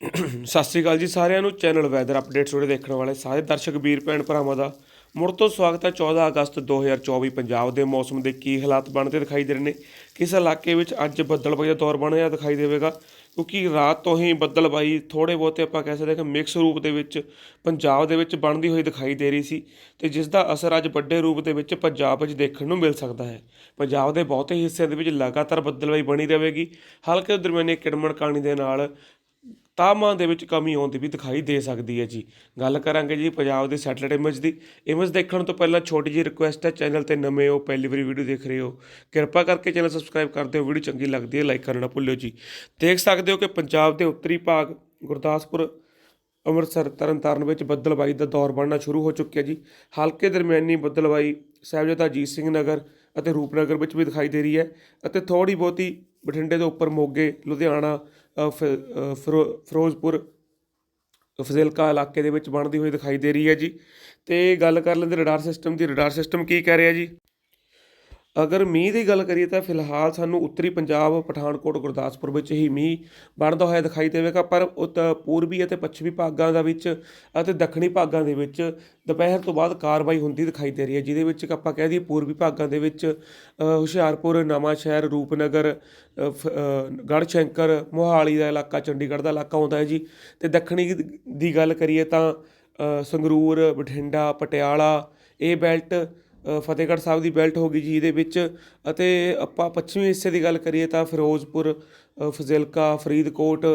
ਸਤਿ ਸ੍ਰੀ ਅਕਾਲ ਜੀ ਸਾਰਿਆਂ ਨੂੰ। ਚੈਨਲ ਵੈਦਰ ਅਪਡੇਟਸ ਉਰੇ ਦੇਖਣ ਵਾਲੇ ਸਾਰੇ ਦਰਸ਼ਕ, ਵੀਰ, ਭੈਣ, ਭਰਾਵਾਂ ਦਾ। ਮੁੜ ਤੋਂ ਸਵਾਗਤ ਹੈ 14 ਅਗਸਤ 2024 ਪੰਜਾਬ ਦੇ ਮੌਸਮ ਦੇ ਕੀ ਹਾਲਾਤ ਬਣਦੇ ਦਿਖਾਈ ਦੇ ਰਹੇ ਨੇ। ਕਿਸ ਇਲਾਕੇ ਵਿੱਚ ਅੱਜ ਬੱਦਲਬਾਈ ਦਾ ਦੌਰ ਬਣਿਆ ਦਿਖਾਈ ਦੇਵੇਗਾ? ਕਿਉਂਕਿ ਰਾਤ ਤੋਂ ਹੀ ਬੱਦਲਬਾਈ ਥੋੜੇ ਬਹੁਤੇ ਆਪਾਂ ਕਹਿ ਸਕਦੇ ਹਾਂ ਕਿ ਮਿਕਸ ਰੂਪ ਦੇ ਵਿੱਚ ਪੰਜਾਬ ਦੇ ਵਿੱਚ ਬਣਦੀ ਹੋਈ ਦਿਖਾਈ ਦੇ ਰਹੀ ਸੀ ਤੇ ਜਿਸ ਦਾ ਅਸਰ ਅੱਜ ਵੱਡੇ ਰੂਪ ਦੇ ਵਿੱਚ ਪੰਜਾਬ ਵਿੱਚ ਦੇਖਣ ਨੂੰ ਮਿਲ ਸਕਦਾ ਹੈ। ਪੰਜਾਬ ਦੇ ਬਹੁਤੇ ਹਿੱਸਿਆਂ ਦੇ ਵਿੱਚ ਲਗਾਤਾਰ ਬੱਦਲਬਾਈ ਬਣੀ ਰਹੇਗੀ। ਹਲਕੇ ਤੋਂ ਦਰਮਿਆਨੀ ਕਿੜਮਣ ਕਾਣੀ ਦੇ ਨਾਲ ਤਾਪਮਾਨ ਦੇ ਵਿੱਚ ਕਮੀ ਆਉਣ ਦੀ ਵੀ ਦਿਖਾਈ ਦੇ ਸਕਦੀ ਹੈ ਜੀ। ਗੱਲ ਕਰਾਂਗੇ ਜੀ ਪੰਜਾਬ ਦੇ ਸੈਟਲਾਈਟ ਇਮੇਜ ਦੀ। ਇਮੇਜ ਦੇਖਣ ਤੋਂ ਪਹਿਲਾਂ ਛੋਟੀ ਜਿਹੀ ਰਿਕੁਐਸਟ ਹੈ ਚੈਨਲ ਤੇ ਨਵੇਂ ਹੋ, ਪਹਿਲੀ ਵਾਰੀ ਵੀਡੀਓ ਦੇਖ ਰਹੇ ਹੋ। ਕਿਰਪਾ ਕਰਕੇ ਚੈਨਲ ਸਬਸਕ੍ਰਾਈਬ ਕਰ ਦਿਓ ਵੀਡੀਓ ਚੰਗੀ ਲੱਗਦੀ ਹੈ ਲਾਈਕ ਕਰਨਾ ਨਾ ਭੁੱਲਿਓ ਜੀ। ਦੇਖ ਸਕਦੇ ਹੋ ਕਿ ਪੰਜਾਬ ਦੇ ਉੱਤਰੀ ਭਾਗ, ਗੁਰਦਾਸਪੁਰ, ਅੰਮ੍ਰਿਤਸਰ, ਤਰਨਤਾਰਨ ਵਿੱਚ ਬੱਦਲਬਾਈ ਦਾ ਦੌਰ ਬਣਨਾ ਸ਼ੁਰੂ ਹੋ ਚੁੱਕਿਆ ਜੀ। ਹਲਕੇ ਦਰਮਿਆਨੀ ਬੱਦਲਬਾਈ ਸਾਹਿਬਜ਼ਾਦਾ ਅਜੀਤ ਸਿੰਘ ਨਗਰ ਅਤੇ ਰੂਪਨਗਰ ਵਿੱਚ ਵੀ ਦਿਖਾਈ ਦੇ ਰਹੀ ਹੈ ਅਤੇ ਥੋੜੀ ਬਹੁਤੀ ਬਠਿੰਡੇ ਦੇ ਉੱਪਰ ਮੋਗੇ, ਲੁਧਿਆਣਾ ਫਿਰੋਜ਼ਪੁਰ, ਫਜ਼ਿਲਕਾ ਇਲਾਕੇ ਦੇ ਵਿੱਚ ਬਣਦੀ ਹੋਈ ਦਿਖਾਈ ਦੇ ਰਹੀ ਹੈ ਜੀ। ਤੇ ਗੱਲ ਕਰ ਲੈਂਦੇ ਰਡਾਰ ਸਿਸਟਮ ਦੀ। ਰਡਾਰ ਸਿਸਟਮ ਕੀ ਕਹਿ ਰਿਹਾ ਜੀ? ਅਗਰ ਮੀਂਹ ਦੀ ਗੱਲ ਕਰੀਏ ਤਾਂ ਫਿਲਹਾਲ ਸਾਨੂੰ ਉੱਤਰੀ ਪੰਜਾਬ ਪਠਾਨਕੋਟ ਗੁਰਦਾਸਪੁਰ ਵਿੱਚ ਹੀ ਮੀਂਹ ਬਣਦਾ ਹੋਇਆ ਦਿਖਾਈ ਦੇਵੇਗਾ ਪਰ ਉਤ ਪੂਰਬੀ ਅਤੇ ਪੱਛਮੀ ਭਾਗਾਂ ਦਾ ਵਿੱਚ ਅਤੇ ਦੱਖਣੀ ਭਾਗਾਂ ਦੇ ਵਿੱਚ ਦੁਪਹਿਰ ਤੋਂ ਬਾਅਦ ਕਾਰਵਾਈ ਹੁੰਦੀ ਦਿਖਾਈ ਦੇ ਰਹੀ ਹੈ ਜਿਹਦੇ ਵਿੱਚ ਆਪਾਂ ਕਹਿ ਦਈਏ ਪੂਰਬੀ ਭਾਗਾਂ ਦੇ ਵਿੱਚ ਹੁਸ਼ਿਆਰਪੁਰ ਨਵਾਂ ਸ਼ਹਿਰ ਰੂਪਨਗਰ ਅ, ਫ- ਅ, ਮੋਹਾਲੀ ਦਾ ਇਲਾਕਾ ਚੰਡੀਗੜ੍ਹ ਦਾ ਇਲਾਕਾ ਆਉਂਦਾ ਹੈ ਜੀ। ਤੇ ਦੱਖਣੀ ਦੀ ਗੱਲ ਕਰੀਏ ਤਾਂ ਸੰਗਰੂਰ ਬਠਿੰਡਾ ਪਟਿਆਲਾ ਇਹ ਬੈਲਟ ਫਤਿਹਗੜ੍ਹ ਸਾਹਿਬ ਦੀ ਬੈਲਟ ਹੋ ਗਈ ਜੀ ਇਹਦੇ ਵਿੱਚ। ਅਤੇ ਆਪਾਂ ਪੱਛਮੀ ਹਿੱਸੇ ਦੀ ਗੱਲ ਕਰੀਏ ਤਾਂ ਫਿਰੋਜ਼ਪੁਰ ਫਜ਼ਿਲਕਾ, ਫਰੀਦਕੋਟ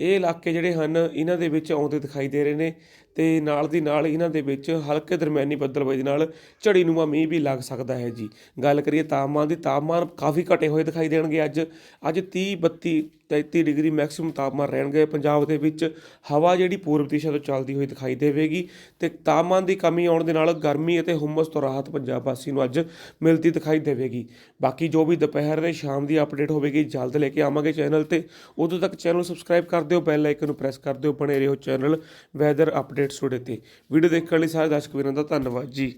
ਇਹ ਇਲਾਕੇ ਜਿਹੜੇ ਹਨ, ਇਹਨਾਂ ਦੇ ਵਿੱਚ ਆਉਂਦੇ ਦਿਖਾਈ ਦੇ ਰਹੇ ਨੇ। ਤੇ ਨਾਲ ਦੀ ਨਾਲ ਇਹਨਾਂ ਦੇ ਵਿੱਚ ਹਲਕੇ ਦਰਮਿਆਨੀ ਬੱਦਲਬਾਈ ਦੇ ਨਾਲ ਝੜੀਨੁਮਾ ਮੀਂਹ ਵੀ ਲੱਗ ਸਕਦਾ ਹੈ ਜੀ। ਗੱਲ ਕਰੀਏ ਤਾਪਮਾਨ ਦੀ, ਤਾਪਮਾਨ ਕਾਫੀ ਘਟੇ ਹੋਏ ਦਿਖਾਈ ਦੇਣਗੇ ਅੱਜ। ਅੱਜ 30 32 33 ਡਿਗਰੀ ਮੈਕਸਿਮਮ ਤਾਪਮਾਨ ਰਹਿਣਗੇ। ਪੰਜਾਬ ਦੇ ਵਿੱਚ ਹਵਾ ਜਿਹੜੀ ਪੂਰਬ ਦਿਸ਼ਾ ਤੋਂ ਚੱਲਦੀ ਹੋਈ ਦਿਖਾਈ ਦੇਵੇਗੀ ਤੇ ਤਾਪਮਾਨ ਦੀ ਕਮੀ ਆਉਣ ਦੇ ਨਾਲ ਗਰਮੀ ਅਤੇ ਹੁਮਸ ਤੋਂ ਰਾਹਤ ਪੰਜਾਬ ਵਾਸੀ ਨੂੰ ਅੱਜ ਮਿਲਦੀ ਦਿਖਾਈ ਦੇਵੇਗੀ। ਬਾਕੀ ਜੋ ਵੀ ਦੁਪਹਿਰ ਦੇ ਸ਼ਾਮ ਦੀ ਅਪਡੇਟ ਹੋਵੇਗੀ, ਜਲਦ ਲੈ ਕੇ ਆਵਾਂਗੇ ਚੈਨਲ ਤੇ। ਉਦੋਂ ਤੱਕ ਚੈਨਲ ਸਬਸਕ੍ਰਾਈਬ ਕਰ ਦਿਓ, ਬੈਲ ਆਈਕਨ ਨੂੰ ਪ੍ਰੈਸ ਕਰ ਦਿਓ, ਬਣੇ ਰਹੋ ਚੈਨਲ ਵੈਦਰ ਅਪਡੇਟਸ ਟੁਡੇ ਤੇ। ਵੀਡੀਓ ਦੇਖਣ ਲਈ ਸਾਰੇ ਦਰਸ਼ਕ ਵੀਰਾਂ ਦਾ ਧੰਨਵਾਦ ਜੀ।